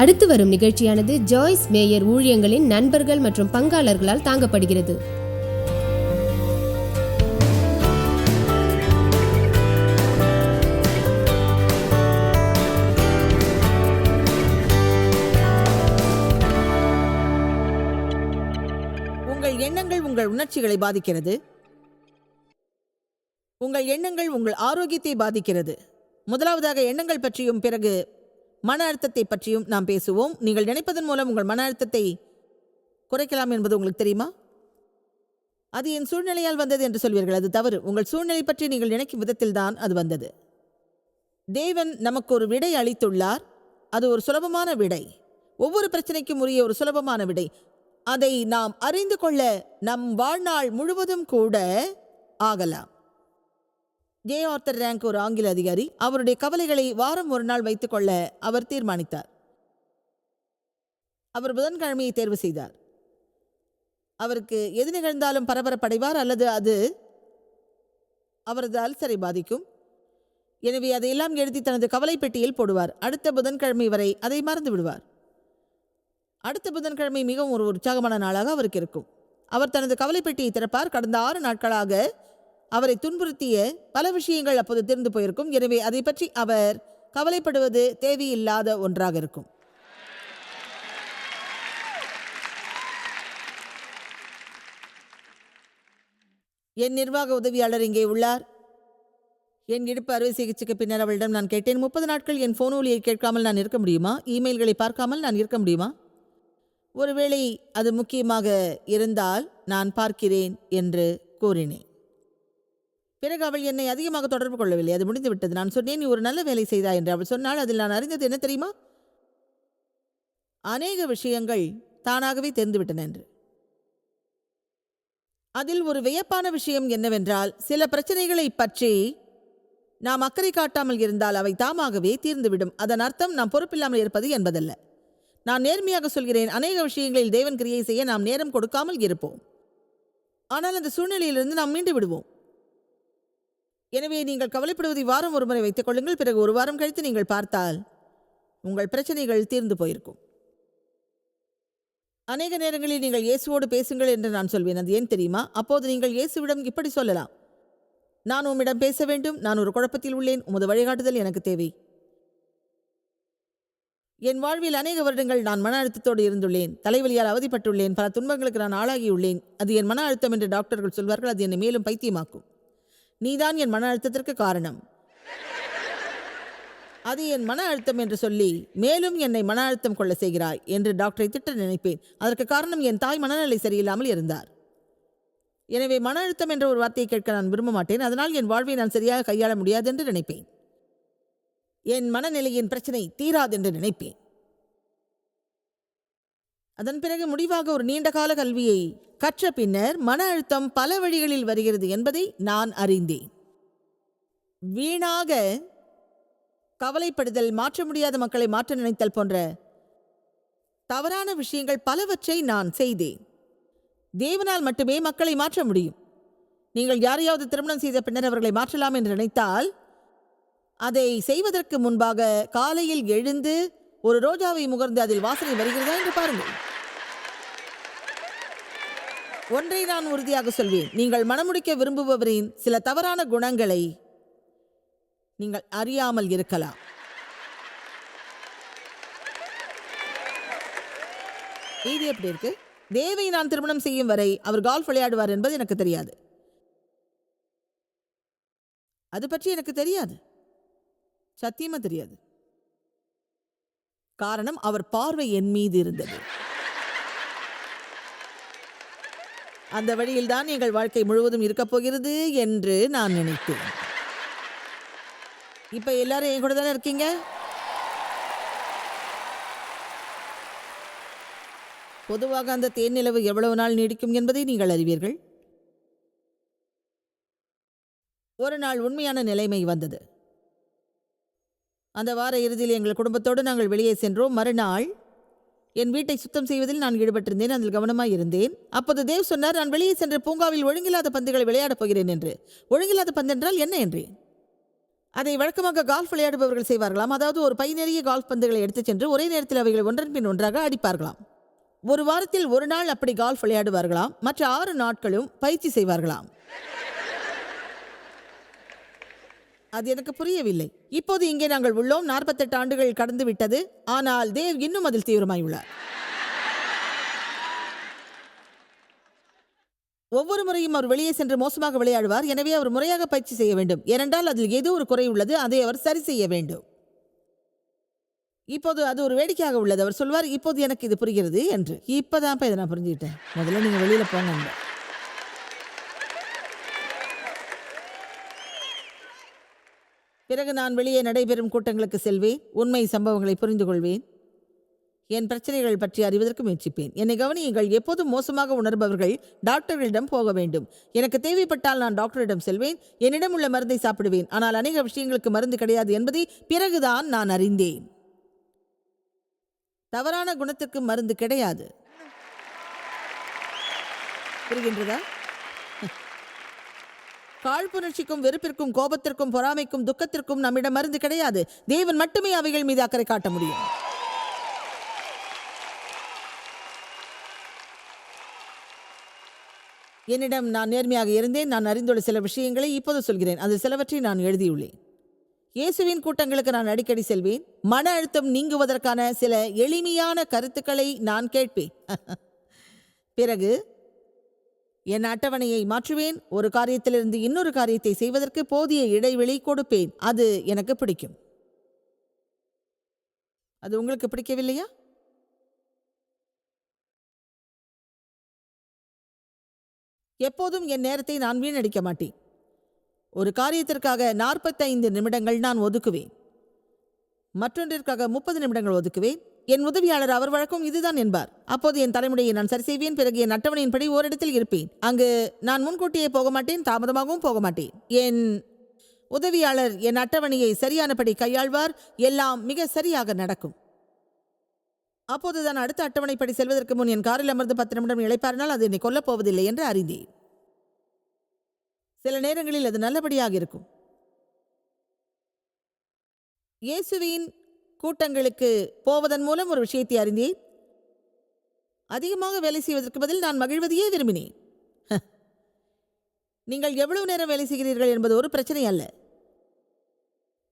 அடுத்து வரும் நிகழ்ச்சியானது ஜாய்ஸ் மேயர் ஊழியங்களின் நண்பர்கள் மற்றும் பங்காளர்களால் தாங்கப்படுகிறது. உங்கள் எண்ணங்கள் உங்கள் உணர்ச்சிகளை பாதிக்கிறது. உங்கள் எண்ணங்கள் உங்கள் ஆரோக்கியத்தை பாதிக்கிறது. முதலாவதாக எண்ணங்கள் பற்றியும் பிறகு மன அழுத்தத்தை பற்றியும் நாம் பேசுவோம். நீங்கள் நினைப்பதன் மூலம் உங்கள் மன அழுத்தத்தை குறைக்கலாம் என்பது உங்களுக்கு தெரியுமா? அது என் சூழ்நிலையால் வந்தது என்று சொல்வீர்கள். அது தவறு. உங்கள் சூழ்நிலை பற்றி நீங்கள் நினைக்கும் விதத்தில்தான் அது வந்தது. தேவன் நமக்கு ஒரு விடை அளித்துள்ளார். அது ஒரு சுலபமான விடை. ஒவ்வொரு பிரச்சனைக்கும் உரிய ஒரு சுலபமான விடை. அதை நாம் அறிந்து கொள்ள நம் வாழ்நாள் முழுவதும் கூட ஆகலாம். ஜே ஆர்த்தர் ரேங்க் ஒரு ஆங்கில அதிகாரி. அவருடைய கவலைகளை வாரம் ஒரு நாள் வைத்துக்கொள்ள அவர் தீர்மானித்தார். அவர் புதன்கிழமையை தேர்வு செய்தார். அவருக்கு எது நிகழ்ந்தாலும் பரபரப்படைவார் அல்லது அது அவரது அல்சரை பாதிக்கும். எனவே அதையெல்லாம் எழுதி தனது கவலை பெட்டியில் போடுவார். அடுத்த புதன்கிழமை வரை அதை மறந்து விடுவார். அடுத்த புதன்கிழமை மிகவும் ஒரு உற்சாகமான நாளாக அவருக்கு இருக்கும். அவர் தனது கவலை பெட்டியை திறப்பார். கடந்த ஆறு நாட்களாக அவரை துன்புறுத்திய பல விஷயங்கள் அப்போது தெரிந்து போயிருக்கும். எனவே அதை பற்றி அவர் கவலைப்படுவது தேவையில்லாத ஒன்றாக இருக்கும். என் நிர்வாக உதவியாளர் இங்கே உள்ளார். என் இடுப்பு அறுவை சிகிச்சைக்கு பின்னர் அவளிடம் நான் கேட்டேன் முப்பது நாட்கள் என் ஃபோன் ஒலியை கேட்காமல் நான் இருக்க முடியுமா? இமெயில்களை பார்க்காமல் நான் இருக்க முடியுமா? ஒருவேளை அது முக்கியமாக இருந்தால் நான் பார்க்கிறேன் என்று கூறினேன். பிறகு அவள் என்னை அதிகமாக தொடர்பு கொள்ளவில்லை. அது முடிந்து விட்டது நான் சொன்னேன் நீ ஒரு நல்ல வேலை செய்தாய் என்று அவள் சொன்னால் அதில் நான் அறிந்தது என்ன தெரியுமா? அநேக விஷயங்கள் தானாகவே தெரிந்துவிட்டன என்று. அதில் ஒரு வியப்பான விஷயம் என்னவென்றால் சில பிரச்சனைகளை பற்றி நாம் அக்கறை காட்டாமல் இருந்தால் அவை தாமாகவே தீர்ந்துவிடும். அதன் அர்த்தம் நாம் பொறுப்பில்லாமல் இருப்பது என்பதல்ல. நான் நேர்மையாக சொல்கிறேன். அநேக விஷயங்களில் தேவன் கிரியை செய்ய நாம் நேரம் கொடுக்காமல் இருப்போம். ஆனால் அந்த சூழ்நிலையிலிருந்து நாம் மீண்டு விடுவோம். எனவே நீங்கள் கவலைப்படுவதை வாரம் ஒரு முறை வைத்துக் கொள்ளுங்கள். பிறகு ஒரு வாரம் கழித்து நீங்கள் பார்த்தால் உங்கள் பிரச்சனைகள் தீர்ந்து போயிருக்கும். அநேக நேரங்களில் நீங்கள் இயேசுவோடு பேசுங்கள் என்று நான் சொல்வேன். அது ஏன் தெரியுமா? அப்போது நீங்கள் இயேசுவிடம் இப்படி சொல்லலாம். நான் உம்மிடம் பேச வேண்டும். நான் ஒரு குழப்பத்தில் உள்ளேன். உமது வழிகாட்டுதல் எனக்கு தேவை. என் வாழ்வில் அநேக வருடங்கள் நான் மன அழுத்தத்தோடு இருந்துள்ளேன். தலைவலியால் அவதிப்பட்டுள்ளேன். பல துன்பங்களுக்கு நான் ஆளாகியுள்ளேன். அது என் மன அழுத்தம் என்று டாக்டர்கள் சொல்வார்கள். அது என்னை மேலும் பைத்தியமாக்கும். நீதான் என் மன அழுத்தத்திற்கு காரணம். அது என் மன அழுத்தம் என்று சொல்லி மேலும் என்னை மன அழுத்தம் கொள்ள செய்கிறாய் என்று டாக்டரை திட்ட நினைப்பேன். அதற்கு காரணம் என் தாய் மனநிலை சரியில்லாமல் இருந்தார். எனவே மன அழுத்தம் என்ற ஒரு வார்த்தையை கேட்க நான் விரும்ப மாட்டேன். அதனால் என் வாழ்வை நான் சரியாக கையாள முடியாது என்று நினைப்பேன். என் மனநிலையின் பிரச்சனை தீராதென்று நினைப்பேன். அதன் பிறகு முடிவாக ஒரு நீண்ட கால கல்வியை கற்ற பின்னர் மன அழுத்தம் பல வழிகளில் வருகிறது என்பதை நான் அறிந்தேன். வீணாக கவலைப்படுதல் மாற்ற முடியாத மக்களை மாற்ற நினைத்தல் போன்ற தவறான விஷயங்கள் பலவற்றை நான் செய்தேன். தேவனால் மட்டுமே மக்களை மாற்ற முடியும். நீங்கள் யாரையாவது திருமணம் செய்த பின்னர் அவர்களை மாற்றலாம் என்று நினைத்தால் அதை செய்வதற்கு முன்பாக காலையில் எழுந்து ஒரு ரோஜாவை முகர்ந்து அதில் வாசனை வருகிறதா என்று பாருங்கள். ஒன்றை நான் உறுதியாக சொல்வேன். நீங்கள் மணமுடிக்க விரும்புபவரின் சில தவறான குணங்களை நீங்கள் அறியாமல் இருக்கலாம். இது எப்படி இருக்கு? தேவை நான் திருமணம் செய்யும் வரை அவர் கால்ஃப் விளையாடுவார் என்பது எனக்கு தெரியாது. அது பற்றி எனக்கு தெரியாது. சத்தியமா தெரியாது. காரணம் அவர் பார்வை என் மீது இருந்தது. அந்த வழியில்தான் எங்கள் வாழ்க்கை முழுவதும் இருக்கப் போகிறது என்று நான் நினைத்தேன். இப்ப எல்லாரும் என் கூட தானே இருக்கீங்க? பொதுவாக அந்த தேன்னிலவு எவ்வளவு நாள் நீடிக்கும் என்பதை நீங்கள் அறிவீர்கள்? ஒரு நாள் உண்மையான நிலைமை வந்தது. அந்த வார இறுதியில் எங்கள் குடும்பத்தோடு நாங்கள் வெளியே சென்றோம். மறுநாள் என் வீட்டை சுத்தம் செய்வதில் நான் ஈடுபட்டிருந்தேன். அதில் கவனமாக இருந்தேன். அப்போது தேவ் சொன்னார் நான் வெளியே சென்ற பூங்காவில் ஒழுங்கில்லாத பந்துகளை விளையாடப் போகிறேன் என்று. ஒழுங்கில்லாத பந்து என்றால் என்ன? என்றேன் அதை வழக்கமாக கால்ஃப் விளையாடுபவர்கள் செய்வார்களாம். அதாவது ஒரு பை நிறைய கால்ஃப் பந்துகளை எடுத்துச் சென்று ஒரே நேரத்தில் அவைகளை ஒன்றன் பின் ஒன்றாக அடிப்பார்களாம். ஒரு வாரத்தில் ஒரு நாள் அப்படி கால்ஃப் விளையாடுவார்களாம். மற்ற ஆறு நாட்களும் பயிற்சி செய்வார்களாம். அது எனக்கு புரியவில்லை. இப்போது இங்கே நாங்கள் உள்ளோம். நாற்பத்தெட்டு ஆண்டுகள் கடந்து விட்டது ஆனால் தேவ் இன்னும் அதில் தீவிரமாய் உள்ளார் ஒவ்வொரு முறையும் அவர் வெளியே சென்று மோசமாக விளையாடுவார். எனவே அவர் முறையாக பயிற்சி செய்ய வேண்டும். ஏனென்றால் அதில் ஏதோ ஒரு குறை உள்ளது. அதை அவர் சரி செய்ய வேண்டும். இப்போது அது ஒரு வேடிக்கையாக உள்ளது. அவர் சொல்வார் இப்போது எனக்கு இது புரிகிறது என்று. இப்போதான்ப்பா இதை நான் புரிஞ்சுக்கிட்டேன். முதல்ல நீங்கள் வெளியில் போங்க பிறகு நான் வெளியே நடைபெறும் கூட்டங்களுக்கு செல்வேன். உண்மை சம்பவங்களை புரிந்து கொள்வேன் என் பிரச்சனைகள் பற்றி அறிவதற்கு முயற்சிப்பேன். என்னை கவனியுங்கள் எப்போதும் மோசமாக உணர்பவர்கள் டாக்டர்களிடம் போக வேண்டும். எனக்கு தேவைப்பட்டால் நான் டாக்டரிடம் செல்வேன். என்னிடம் உள்ள மருந்தை சாப்பிடுவேன். ஆனால் அநேக விஷயங்களுக்கு மருந்து கிடையாது என்பதை பிறகுதான் நான் அறிந்தேன். தவறான குணத்திற்கு மருந்து கிடையாது. புரிகின்றதா? காழ்ப்புணர்ச்சிக்கும் வெறுப்பிற்கும் கோபத்திற்கும் பொறாமைக்கும் துக்கத்திற்கும் நம்மிடம் மருந்து கிடையாது. தேவன் மட்டுமே அவைகள் மீது அக்கறை காட்ட முடியும். என்னிடம் நான் நேர்மையாக இருந்தேன். நான் அறிந்துள்ள சில விஷயங்களை இப்போது சொல்கிறேன். அது சிலவற்றை நான் எழுதியுள்ளேன். இயேசுவின் கூட்டங்களுக்கு நான் அடிக்கடி செல்வேன். மன அழுத்தம் நீங்குவதற்கான சில எளிமையான கருத்துக்களை நான் கேட்பேன். பிறகு என் அட்டவணையை மாற்றுவேன் ஒரு காரியத்திலிருந்து இன்னொரு காரியத்தை செய்வதற்கு போதிய இடைவெளி கொடுப்பேன். அது எனக்கு பிடிக்கும். அது உங்களுக்கு பிடிக்கவில்லையா? எப்போதும் என் நேரத்தை நான் வீணடிக்க மாட்டேன். ஒரு காரியத்திற்காக நாற்பத்தைந்து நிமிடங்கள் நான் ஒதுக்குவேன். மற்றொன்றிற்காக முப்பது நிமிடங்கள் ஒதுக்குவேன். என் உதவியாளர் அவர் வழக்கம் இதுதான் என்பார். அப்போது என் தலைமுடியை நான் சரி செய்வேன் பிறகு என் அட்டவணையின்படி ஓரிடத்தில் இருப்பேன். அங்கு நான் முன்கூட்டியே போக மாட்டேன் தாமதமாகவும் போக மாட்டேன். என் உதவியாளர் என் அட்டவணையை சரியானபடி கையாள்வார் எல்லாம் மிக சரியாக நடக்கும். அப்போதுதான் அடுத்த அட்டவணைப்படி செல்வதற்கு முன் என் காரில் அமர்ந்து பத்து நிமிடம் இழைப்பாரினால் அது என்னை கொல்லப் போவதில்லை என்று அறிந்தேன். சில நேரங்களில் அது நல்லபடியாக இருக்கும். இயேசுவின் கூட்டங்களுக்கு போவதன் மூலம் ஒரு விஷயத்தை அறிந்தேன். அதிகமாக வேலை செய்வதற்கு பதில் நான் மகிழ்வதையே விரும்பினேன். ஹ. நீங்கள் எவ்வளவு நேரம் வேலை செய்கிறீர்கள் என்பது ஒரு பிரச்சனை அல்ல.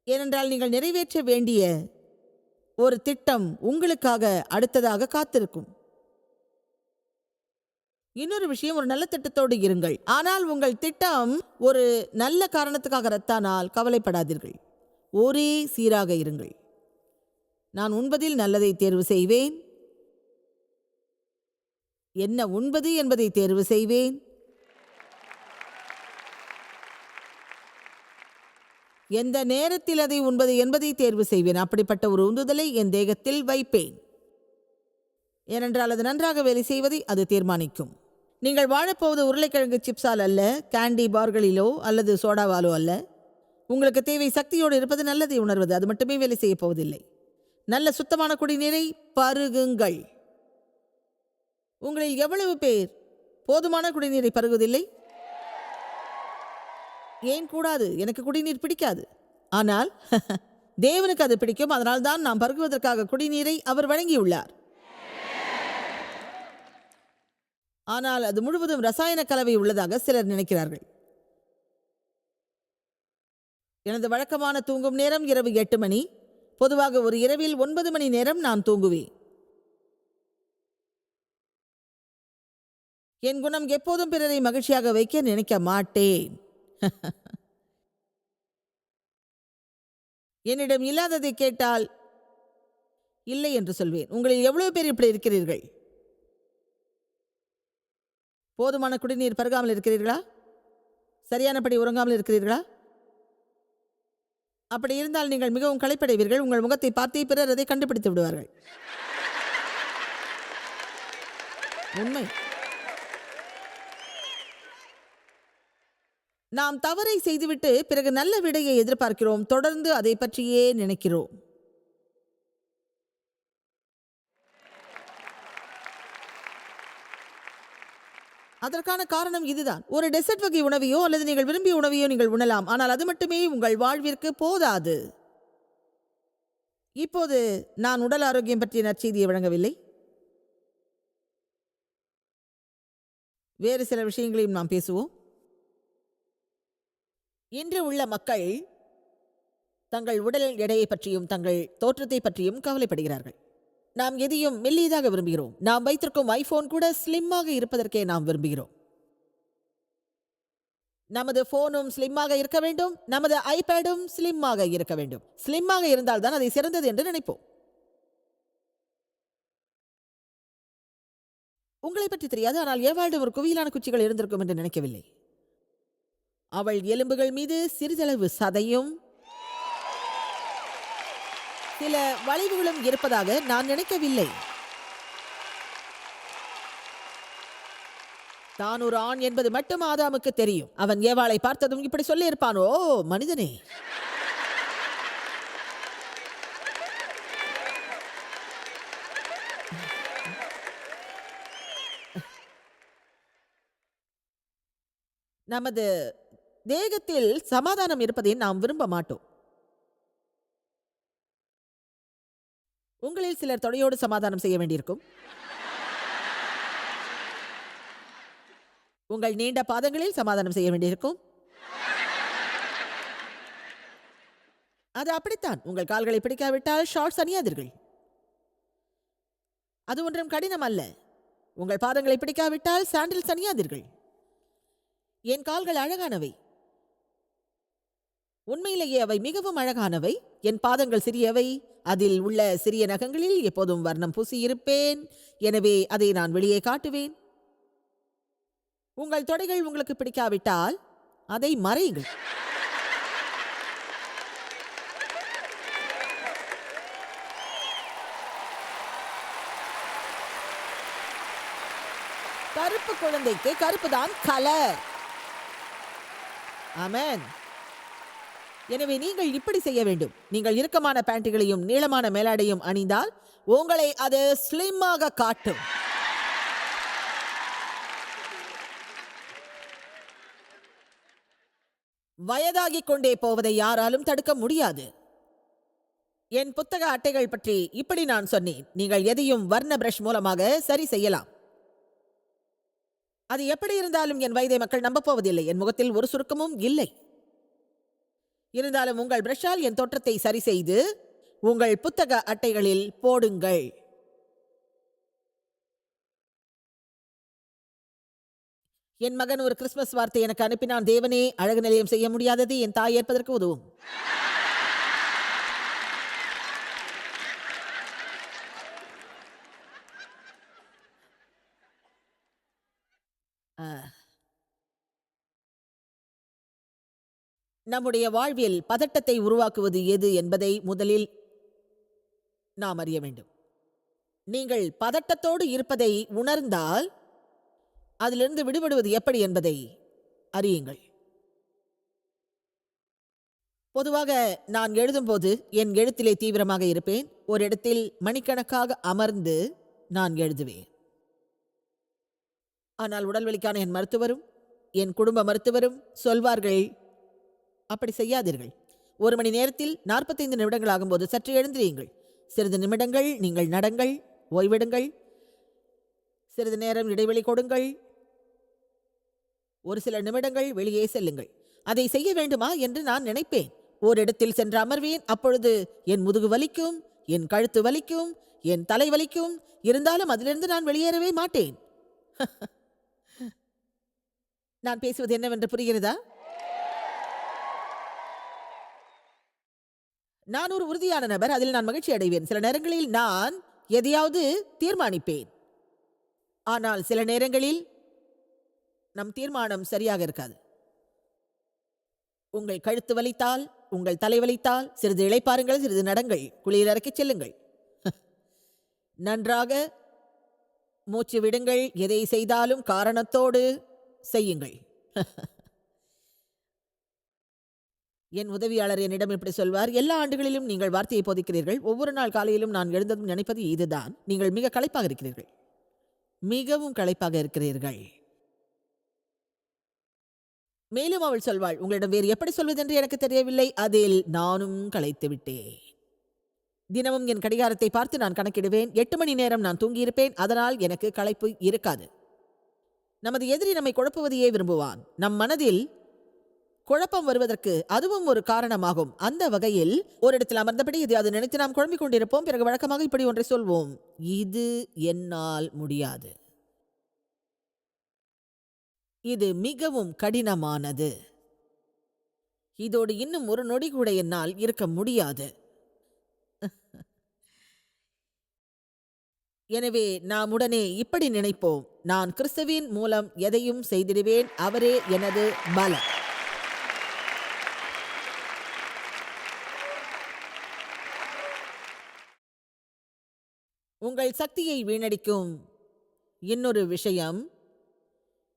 ஏனென்றால் நீங்கள் நிறைவேற்ற வேண்டிய ஒரு திட்டம் உங்களுக்காக அடுத்ததாக காத்திருக்கும். இன்னொரு விஷயம் ஒரு நல்ல திட்டத்தோடு இருங்கள். ஆனால் உங்கள் திட்டம் ஒரு நல்ல காரணத்துக்காக ரத்தானால் கவலைப்படாதீர்கள். ஒரே சீராக இருங்கள். நான் உண்பதில் நல்லதை தேர்வு செய்வேன். என்ன உண்பது என்பதை தேர்வு செய்வேன். எந்த நேரத்தில் அதை உண்பது என்பதை தேர்வு செய்வேன். அப்படிப்பட்ட ஒரு உந்துதலை என் தேகத்தில் வைப்பேன். ஏனென்றால் அது நன்றாக வேலை செய்வதை அது தீர்மானிக்கும். நீங்கள் வாழப்போவது உருளைக்கிழங்கு சிப்ஸால் அல்ல கேண்டி பார்களிலோ அல்லது சோடாவாலோ அல்ல. உங்களுக்கு தேவை சக்தியோடு இருப்பது நல்லதை உணர்வது. அது மட்டுமே வேலை செய்யப் போவதில்லை நல்ல சுத்தமான குடிநீரை பருகுங்கள். உங்களில் எவ்வளவு பேர் போதுமான குடிநீரை பருகுவதில்லை? ஏன் கூடாது? எனக்கு குடிநீர் பிடிக்காது. ஆனால் தேவனுக்கு அது பிடிக்கும். அதனால்தான் நாம் பருகுவதற்காக குடிநீரை அவர் வழங்கியுள்ளார். ஆனால் அது முழுவதும் ரசாயன கலவை உள்ளதாக சிலர் நினைக்கிறார்கள். எனது வழக்கமான தூங்கும் நேரம் இரவு எட்டு மணி. பொதுவாக ஒரு இரவில் ஒன்பது மணி நேரம் நான் தூங்குவேன். என் குணம் எப்போதும் பிறரை மகிழ்ச்சியாக வைக்க நினைக்க மாட்டேன். என்னிடம் இல்லாததை கேட்டால் இல்லை என்று சொல்வேன். உங்களில் எவ்வளவு பேர் இப்படி இருக்கிறீர்கள்? போதுமான குடிநீர் பருகாமல் இருக்கிறீர்களா? சரியானபடி உறங்காமல் இருக்கிறீர்களா? அப்படி இருந்தால் நீங்கள் மிகவும் களைப்படைவீர்கள். உங்கள் முகத்தை பார்த்தே பிறர் அதை கண்டுபிடித்து விடுவார்கள். உண்மை. நாம் தவறை செய்துவிட்டு பிறகு நல்ல விடையை எதிர்பார்க்கிறோம். தொடர்ந்து அதை பற்றியே நினைக்கிறோம். அதற்கான காரணம் இதுதான். ஒரு டெசர்ட் வகை உணவையோ அல்லது நீங்கள் விரும்பிய உணவையோ நீங்கள் உணலாம் ஆனால் அது மட்டுமே உங்கள் வாழ்விற்கு போதாது. இப்போது நான் உடல் ஆரோக்கியம் பற்றிய நற்செய்தியை வழங்கவில்லை. வேறு சில விஷயங்களையும் நாம் பேசுவோம். இன்று உள்ள மக்கள் தங்கள் உடல் எடையை பற்றியும் தங்கள் தோற்றத்தை பற்றியும் கவலைப்படுகிறார்கள். நாம் எதையும் மெல்லியதாக விரும்புகிறோம். நாம் வைத்திருக்கும் ஐபோன் கூட ஸ்லிம்மாக இருப்பதற்கே நாம் விரும்புகிறோம். நமது போனும் ஸ்லிம்மாக இருக்க வேண்டும். நமது ஐபேடும் ஸ்லிம்மாக இருக்க வேண்டும். ஸ்லிம்மாக இருந்தால் தான் அதை சிறந்தது என்று நினைப்போம். உங்களை பற்றி தெரியாது. ஆனால் ஏவாழ்டு ஒரு குவியலான குச்சிகள் இருந்திருக்கும் என்று நினைக்கவில்லை. அவள் எலும்புகள் மீது சிறிதளவு சதையும் சில வளைவுகளும் இருப்பதாக நான் நினைக்கவில்லை. தான் ஒரு ஆண் என்பது மட்டும் ஆதாமுக்கு தெரியும். அவன் ஏவாளை பார்த்ததும் இப்படி சொல்லி இருப்பானோ மனிதனே. நமது தேகத்தில் சமாதானம் இருப்பதை நாம் விரும்ப மாட்டோம். உங்களில் சிலர் தொடையோடு சமாதானம் செய்ய வேண்டியிருக்கும். உங்கள் நீண்ட பாதங்களில் சமாதானம் செய்ய வேண்டியிருக்கும். அது அப்படித்தான். உங்கள் கால்களை பிடிக்காவிட்டால் ஷார்ட்ஸ் அணியாதீர்கள். அது ஒன்றும் கடினம் அல்ல. உங்கள் பாதங்களை பிடிக்காவிட்டால் சாண்டில்ஸ் அணியாதீர்கள். என் கால்கள் அழகானவை. உண்மையிலேயே அவை மிகவும் அழகானவை. என் பாதங்கள் சிறியவை. அதில் உள்ள சிறிய நகங்களில் எப்போதும் வர்ணம் பூசியிருப்பேன் எனவே அதை நான் வெளியே காட்டுவேன். உங்கள் தொடைகள் உங்களுக்கு பிடிக்காவிட்டால் அதை மறையுங்கள். கருப்பு குழந்தைக்கு கருப்பு தான் கலர் ஆமன் எனவே நீங்கள் இப்படி செய்ய வேண்டும். நீங்கள் இறுக்கமான பேண்ட்டுகளையும் நீளமான மேலாடையும் அணிந்தால் உங்களை அது ஸ்லிம்மாக காட்டும். வயதாகிக் கொண்டே போவதை யாராலும் தடுக்க முடியாது. என் புத்தக அட்டைகள் பற்றி இப்படி நான் சொன்னேன். நீங்கள் எதையும் வர்ண பிரஷ் மூலமாக சரி செய்யலாம். அது எப்படி இருந்தாலும் என் வயதை மக்கள் நம்பப் போவதில்லை. என் முகத்தில் ஒரு சுருக்கமும் இல்லை. இருந்தாலும் உங்கள் பிரஷால் என் தோற்றத்தை சரி செய்து உங்கள் புத்தக அட்டைகளில் போடுங்கள். என் மகன் ஒரு கிறிஸ்துமஸ் வார்த்தை எனக்கு அனுப்பினான். தேவனே அழகு நிலையம் செய்ய முடியாதது என் தாய் ஏற்பதற்கு உதவும். ஆ. நம்முடைய வாழ்வில் பதட்டத்தை உருவாக்குவது எது என்பதை முதலில் நாம் அறிய வேண்டும். நீங்கள் பதட்டத்தோடு இருப்பதை உணர்ந்தால் அதிலிருந்து விடுபடுவது எப்படி என்பதை அறியுங்கள். பொதுவாக நான் எழுதும்போது என் எழுத்திலே தீவிரமாக இருப்பேன். ஒரு இடத்தில் மணிக்கணக்காக அமர்ந்து நான் எழுதுவேன். ஆனால் உடல்வலிக்கான என் மருத்துவரும் என் குடும்ப மருத்துவரும் சொல்வார்கள் அப்படி செய்யாதீர்கள். ஒரு மணி நேரத்தில் நாற்பத்தைந்து நிமிடங்கள் ஆகும்போது சற்று எழுந்திரியுங்கள் சிறிது நிமிடங்கள் நீங்கள் நடங்கள் ஓய்வெடுங்கள். சிறிது நேரம் இடைவெளி கொடுங்கள். ஒரு சில நிமிடங்கள் வெளியே செல்லுங்கள். அதை செய்ய வேண்டுமா என்று நான் நினைப்பேன். ஓரிடத்தில் சென்று அமர்வேன். அப்பொழுது என் முதுகு வலிக்கும் என் கழுத்து வலிக்கும் என் தலை வலிக்கும். இருந்தாலும் அதிலிருந்து நான் வெளியேறவே மாட்டேன். நான் பேசுவது என்னவென்று புரிகிறதா? நான் ஒரு உறுதியான நபர் அதில் நான் மகிழ்ச்சி அடைவேன். சில நேரங்களில் நான் எதையாவது தீர்மானிப்பேன். ஆனால் சில நேரங்களில் நம் தீர்மானம் சரியாக இருக்காது. உங்கள் கழுத்து வலித்தால் உங்கள் தலை வலித்தால் சிறிது இழைப்பாருங்கள் சிறிது நடங்கள் குளிரறைக்கு செல்லுங்கள். நன்றாக மூச்சு விடுங்கள் எதை செய்தாலும் காரணத்தோடு செய்யுங்கள். என் உதவியாளர் என்னிடம் இப்படி சொல்வார் எல்லா ஆண்டுகளிலும் நீங்கள் வார்த்தையை போதிக்கிறீர்கள் ஒவ்வொரு நாள் காலையிலும் நான் எழுந்ததும் நினைப்பது இதுதான். நீங்கள் மிக களைப்பாக இருக்கிறீர்கள். மிகவும் களைப்பாக இருக்கிறீர்கள். மேலும் அவள் சொல்வாள் உங்களிடம் வேறு எப்படி சொல்வதென்று எனக்கு தெரியவில்லை அதில் நானும் களைத்து விட்டேன். தினமும் என் கடிகாரத்தை பார்த்து நான் கணக்கிடுவேன் எட்டு மணி நேரம் நான் தூங்கியிருப்பேன் அதனால் எனக்கு களைப்பு இருக்காது. நமது எதிரி நம்மை குழப்புவதையே விரும்புவான். நம் மனதில் குழப்பம் வருவதற்கு அதுவும் ஒரு காரணமாகும். அந்த வகையில் ஒரு இடத்தில் அமர்ந்தபடி இது அது நினைத்து நாம் குழம்பிக் கொண்டிருப்போம். பிறகு வழக்கமாக இப்படி ஒன்றை சொல்வோம். இது என்னால் முடியாது. இது மிகவும் கடினமானது. இதோடு இன்னும் ஒரு நொடி கூட என்னால் இருக்க முடியாது. எனவே நாம் உடனே இப்படி நினைப்போம். நான் கிறிஸ்துவின் மூலம் எதையும் செய்திடுவேன். அவரே எனது பலம் உங்கள் சக்தியை வீணடிக்கும். இன்னொரு விஷயம்.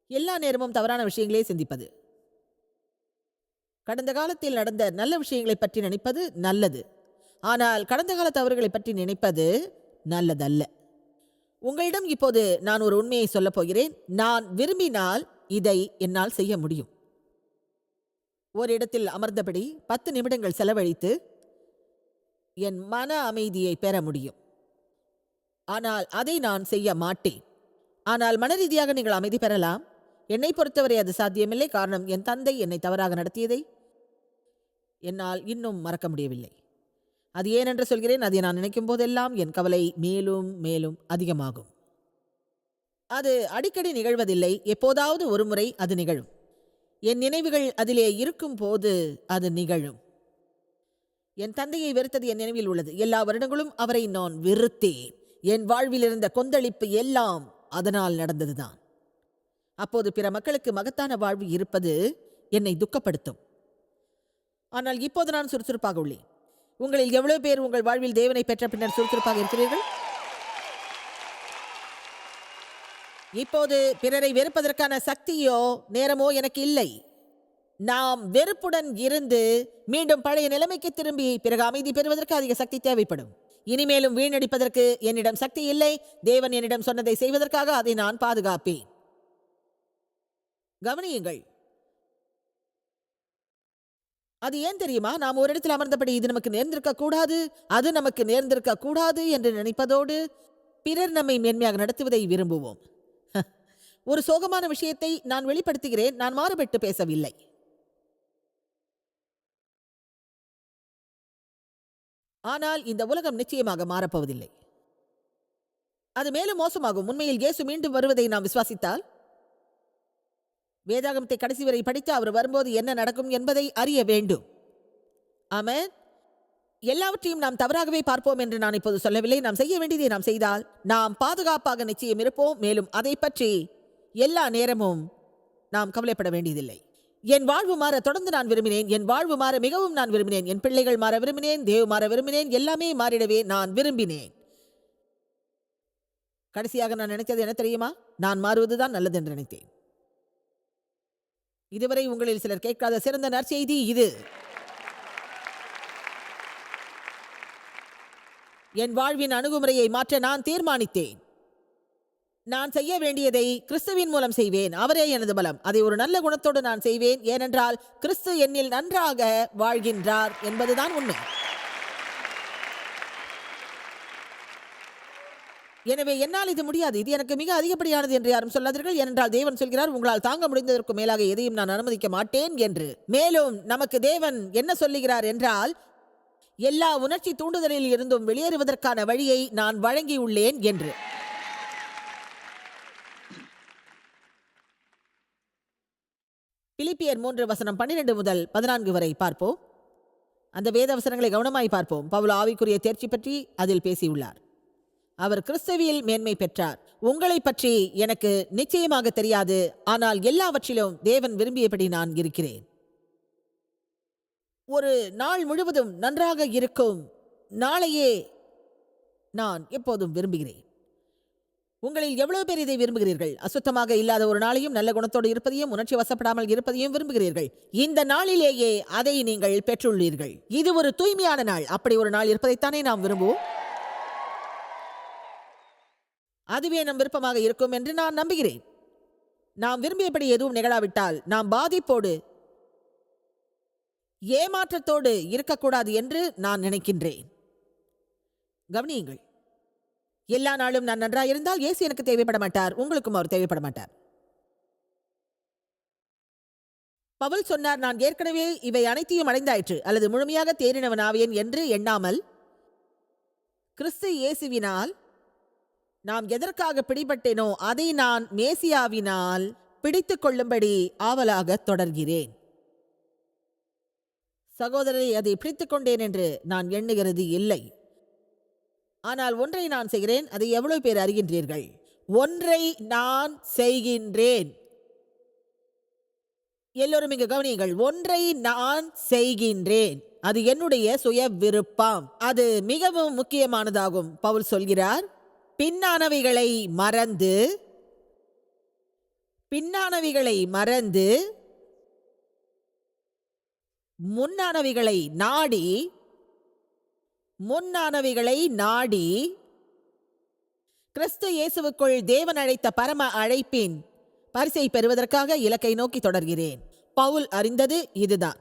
எல்லா நேரமும் தவறான விஷயங்களே சிந்திப்பது. கடந்த காலத்தில் நடந்த நல்ல விஷயங்களைப் பற்றி நினைப்பது நல்லது. ஆனால் கடந்த கால தவறுகளை பற்றி நினைப்பது நல்லதல்ல. உங்களிடம் இப்போது நான் ஒரு உண்மையை சொல்லப் போகிறேன். நான் விரும்பினால் இதை என்னால் செய்ய முடியும். ஒரு இடத்தில் அமர்ந்தபடி பத்து நிமிடங்கள் செலவழித்து என் மன அமைதியை பெற முடியும். ஆனால் அதை நான் செய்ய மாட்டேன். ஆனால் மன ரீதியாக நீங்கள் அமைதி பெறலாம். என்னை பொறுத்தவரை அது சாத்தியமில்லை. காரணம் என் தந்தை என்னை தவறாக நடத்தியதை என்னால் இன்னும் மறக்க முடியவில்லை. அது ஏனென்று சொல்கிறேன். அதை நான் நினைக்கும் போதெல்லாம் என் கவலை மேலும் மேலும் அதிகமாகும். அது அடிக்கடி நிகழ்வதில்லை. எப்போதாவது ஒரு முறை அது நிகழும். என் நினைவுகள் அதிலே இருக்கும் போது அது நிகழும். என் தந்தையை வெறுத்தது என் நினைவில் உள்ளது. எல்லா வருடங்களும் அவரை நான் வெறுத்தேன். என் வாழ்வில் இருந்த கொந்தளிப்பு எல்லாம் அதனால் நடந்ததுதான். அப்போது பிற மக்களுக்கு மகத்தான வாழ்வு இருப்பது என்னை துக்கப்படுத்தும். ஆனால் இப்போது நான் சுறுசுறுப்பாக உள்ளேன். உங்களில் எவ்வளவு பேர் உங்கள் வாழ்வில் தேவனை பெற்ற பின்னர் சுறுசுறுப்பாக இருக்கிறீர்கள்? இப்போது பிறரை வெறுப்பதற்கான சக்தியோ நேரமோ எனக்கு இல்லை. நாம் வெறுப்புடன் இருந்து மீண்டும் பழைய நிலைமைக்கு திரும்பி பிறகு அமைதி பெறுவதற்கு அதிக சக்தி தேவைப்படும். இனிமேலும் வீணடிப்பதற்கு என்னிடம் சக்தி இல்லை. தேவன் என்னிடம் சொன்னதை செய்வதற்காக அதை நான் பாதுகாப்பேன். கவனியுங்கள். அது ஏன் தெரியுமா? நாம் ஒரு இடத்தில் அமர்ந்தபடி இது நமக்கு நேர்ந்திருக்க கூடாது. அது நமக்கு நேர்ந்திருக்க கூடாது என்று நினைப்பதோடு பிறர் நம்மை மேன்மையாக நடத்துவதை விரும்புவோம். ஒரு சோகமான விஷயத்தை நான் வெளிப்படுத்துகிறேன். நான் மாறுபட்டு பேசவில்லை. ஆனால் இந்த உலகம் நிச்சயமாக மாறப்போவதில்லை. அது மேலும் மோசமாகும். உண்மையில் இயேசு மீண்டும் வருவதை நாம் விசுவாசித்தால்? வேதாகமத்தை கடைசி வரை படித்து அவர் வரும்போது என்ன நடக்கும் என்பதை அறிய வேண்டும். ஆமென். எல்லாவற்றையும் நாம் தவறாகவே பார்ப்போம் என்று நான் இப்போது சொல்லவில்லை. நாம் செய்ய வேண்டியதை நாம் செய்தால் நாம் பாதுகாப்பாக நிச்சயம் இருப்போம். மேலும் அதை பற்றி எல்லா நேரமும் நாம் கவலைப்பட வேண்டியதில்லை. என் வாழ்வு மாற தொடர்ந்து நான் விரும்பினேன். என் வாழ்வு மாற மிகவும் நான் விரும்பினேன். என் பிள்ளைகள் மாற விரும்பினேன். தேவ் மாற விரும்பினேன். எல்லாமே மாறிடவே நான் விரும்பினேன். கடைசியாக நான் நினைத்தது என்ன தெரியுமா? நான் மாறுவதுதான் நல்லது என்று நினைத்தேன். இதுவரை உங்களில் சிலர் கேட்காத சிறந்த நற்செய்தி இது. என் வாழ்வின் அணுகுமுறையை மாற்ற நான் தீர்மானித்தேன். நான் செய்ய வேண்டியதை கிறிஸ்துவின் மூலம் செய்வேன். அவரே எனது பலம். அதை ஒரு நல்ல குணத்தோடு நான் செய்வேன். ஏனென்றால் கிறிஸ்து என்னில் நன்றாக வாழ்கின்றார் என்பதுதான் உண்மை. எனவே என்னால் இது முடியாது. இது எனக்கு மிக அதிகப்படியானது என்று யாரும் சொல்லாதீர்கள். ஏனென்றால் தேவன் சொல்கிறார் உங்களால் தாங்க முடிந்ததற்கு மேலாக எதையும் நான் அனுமதிக்க மாட்டேன் என்று. மேலும் நமக்கு தேவன் என்ன சொல்லுகிறார் என்றால் எல்லா உணர்ச்சி தூண்டுதலில் இருந்தும் வெளியேறுவதற்கான வழியை நான் வழங்கியுள்ளேன் என்று. பிலிப்பியர் மூன்று வசனம் பன்னிரண்டு முதல் பதினான்கு வரை பார்ப்போம். அந்த வேத வசனங்களை கவனமாய் பார்ப்போம். பவுல் ஆவிக்குரிய தேர்ச்சி பற்றி அதில் பேசியுள்ளார். அவர் கிறிஸ்தவியில் மேன்மை பெற்றார். உங்களை பற்றி எனக்கு நிச்சயமாக தெரியாது. ஆனால் எல்லாவற்றிலும் தேவன் விரும்பியபடி நான் இருக்கிறேன். ஒரு நாள் முழுவதும் நன்றாக இருக்கும். நாளையே நான் எப்போதும் விரும்புகிறேன். உங்களில் எவ்வளவு பேர் இதை விரும்புகிறீர்கள்? அசுத்தமாக இல்லாத ஒரு நாளையும் நல்ல குணத்தோடு இருப்பதையும் உணர்ச்சி வசப்படாமல் இருப்பதையும் விரும்புகிறீர்கள். இந்த நாளிலேயே அதை நீங்கள் பெற்றுள்ளீர்கள். இது ஒரு தூய்மையான நாள். அப்படி ஒரு நாள் இருப்பதைத்தானே நாம் விரும்புவோம்? அதுவே நம் விருப்பமாக இருக்கும் என்று நான் நம்புகிறேன். நாம் விரும்பியபடி எதுவும் நிகழாவிட்டால் நாம் பாதிப்போடு ஏமாற்றத்தோடு இருக்கக்கூடாது என்று நான் நினைக்கின்றேன். கவனியுங்கள். எல்லா நாளும் நான் நன்றாயிருந்தால் ஏசி எனக்கு தேவைப்பட மாட்டார் உங்களுக்கும் அவர் தேவைப்பட மாட்டார் பவுல் சொன்னார் நான் ஏற்கனவே இவை அனைத்தையும் அடைந்தாயிற்று அல்லது முழுமையாக தேறினவனாவேன் என்று எண்ணாமல் கிறிஸ்து இயேசுவினால் நாம் எதற்காக பிடிபட்டேனோ அதை நான் மேசியாவினால் பிடித்து கொள்ளும்படி ஆவலாக தொடர்கிறேன். சகோதரரை அதை பிடித்துக் கொண்டேன் என்று நான் எண்ணுகிறது இல்லை. ஆனால் ஒன்றை நான் செய்கிறேன் அதை எவ்வளவு பேர் அறிகின்றீர்கள்? ஒன்றை நான் செய்கின்றேன். எல்லோரும் இங்கு கவனியுங்கள் ஒன்றை நான் செய்கின்றேன். அது என்னுடைய சுய விருப்பம். அது மிகவும் முக்கியமானதாகும். பவுல் சொல்கிறார் பின்னானவைகளை மறந்து பின்னானவைகளை மறந்து முன்னானவைகளை நாடி முன்னானவைகளை நாடி கிறிஸ்து இயேசுவுக்குள் தேவன் அழைத்த பரம அழைப்பின் பரிசை பெறுவதற்காக இலக்கை நோக்கி தொடர்கிறேன். பவுல் அறிந்தது இதுதான்.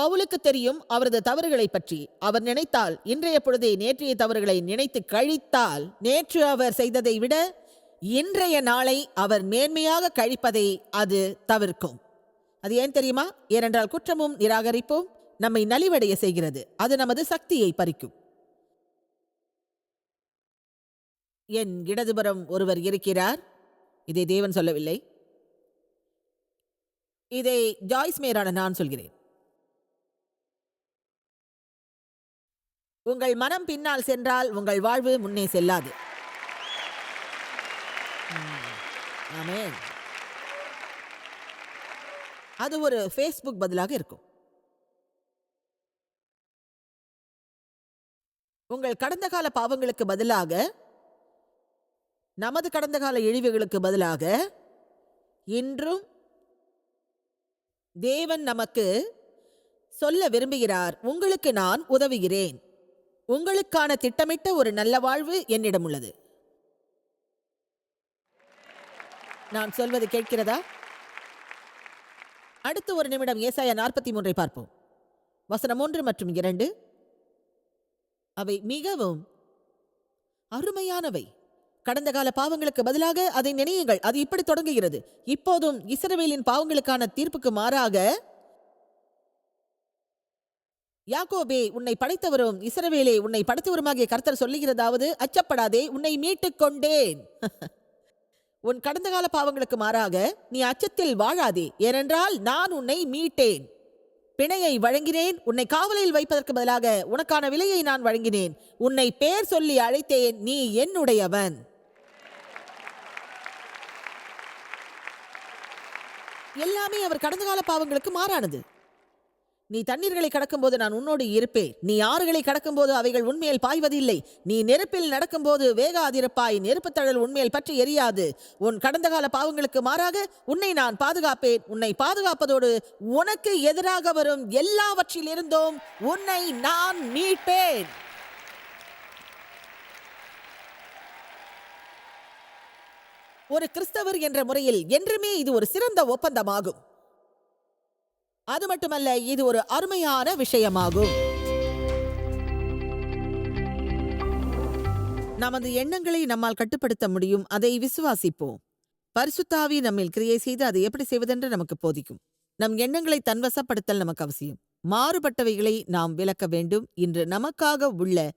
பவுலுக்கு தெரியும் அவரது தவறுகளை பற்றி. அவர் நினைத்தால் இன்றைய பொழுதே நேற்றைய தவறுகளை நினைத்து கழித்தால் நேற்று அவர் செய்ததை விட இன்றைய நாளை அவர் மேன்மையாக கழிப்பதை அது தவிர்க்கும். அது ஏன் தெரியுமா? ஏனென்றால் குற்றமும் நிராகரிப்பும் நம்மை நலிவடைய செய்கிறது. அது நமது சக்தியை பறிக்கும். என் இடதுபுறம் ஒருவர் இருக்கிறார். இதை தேவன் சொல்லவில்லை. இதை ஜாய்ஸ் மேரான நான் சொல்கிறேன். உங்கள் மனம் பின்னால் சென்றால் உங்கள் வாழ்வு முன்னே செல்லாது. அது ஒரு ஃபேஸ்புக் பதிலாக இருக்கும். உங்கள் கடந்த கால பாவங்களுக்கு பதிலாக நமது கடந்த கால இழிவுகளுக்கு பதிலாக இன்றும் தேவன் நமக்கு சொல்ல விரும்புகிறார் உங்களுக்கு நான் உதவுகிறேன். உங்களுக்கான திட்டமிட்ட ஒரு நல்ல வாழ்வு என்னிடம் உள்ளது. நான் சொல்வது கேட்கிறதா? அடுத்து ஒரு நிமிடம் ஏசாய நாற்பத்தி மூன்றை பார்ப்போம். வசனம் ஒன்று மற்றும் இரண்டு. அவை மிகவும் அருமையானவை. கடந்த கால பாவங்களுக்கு பதிலாக அதை நினையுங்கள். அது இப்படி தொடங்குகிறது. இப்போதும் இஸ்ரவேலின் பாவங்களுக்கான தீர்ப்புக்கு மாறாக யாக்கோபே உன்னை படைத்தவரும் இஸ்ரவேலே உன்னை படைத்தவருமாகிய கர்த்தர் சொல்லுகிறதாவது அச்சப்படாதே உன்னை மீட்டுக் கொண்டேன். உன் கடந்த கால பாவங்களுக்கு மாறாக நீ அச்சத்தில் வாழாதே. ஏனென்றால் நான் உன்னை மீட்டேன். பிணையை வழங்கினேன். உன்னை காவலில் வைப்பதற்கு பதிலாக உனக்கான விலையை நான் வழங்கினேன். உன்னை பேர் சொல்லி அழைத்தேன். நீ என்னுடையவன். எல்லாமே அவர் கடந்த கால பாவங்களுக்கு மாறானது. நீ தண்ணீர்களை கடக்கும்போது நான் உன்னோடு இருப்பேன். நீ ஆறுகளை கடக்கும்போது அவைகள் உண்மையில் பாய்வதில்லை. நீ நெருப்பில் நடக்கும்போது வேகாதிருப்பாய். நெருப்புத் தழல் உண்மையில் பற்றி எரியாது. உன் கடந்த கால பாவங்களுக்கு மாறாக உன்னை நான் பாதுகாப்பேன். உன்னை பாதுகாப்பதோடு உனக்கு எதிராக வரும் எல்லாவற்றிலிருந்தும் உன்னை நான் மீட்பேன். ஒரு கிறிஸ்தவர் என்ற முறையில் என்றுமே இது ஒரு சிறந்த ஒப்பந்தமாகும். அது மட்டுமல்ல இது ஒரு அருமையான விஷயமாகும். நமது எண்ணங்களை நம்மால் கட்டுப்படுத்த முடியும் அதை விசுவாசிப்போம். பரிசுத்தாவி நம்மில் கிரியை செய்து அதை எப்படி செய்வதென்று நமக்கு போதிக்கும். நம் எண்ணங்களை தன்வசப்படுத்தல் நமக்கு அவசியம். மாறுபட்டவைகளை நாம் விளக்க வேண்டும். இன்று நமக்காக உள்ள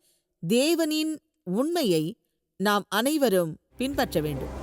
தேவனின் உண்மையை நாம் அனைவரும் பின்பற்ற வேண்டும்.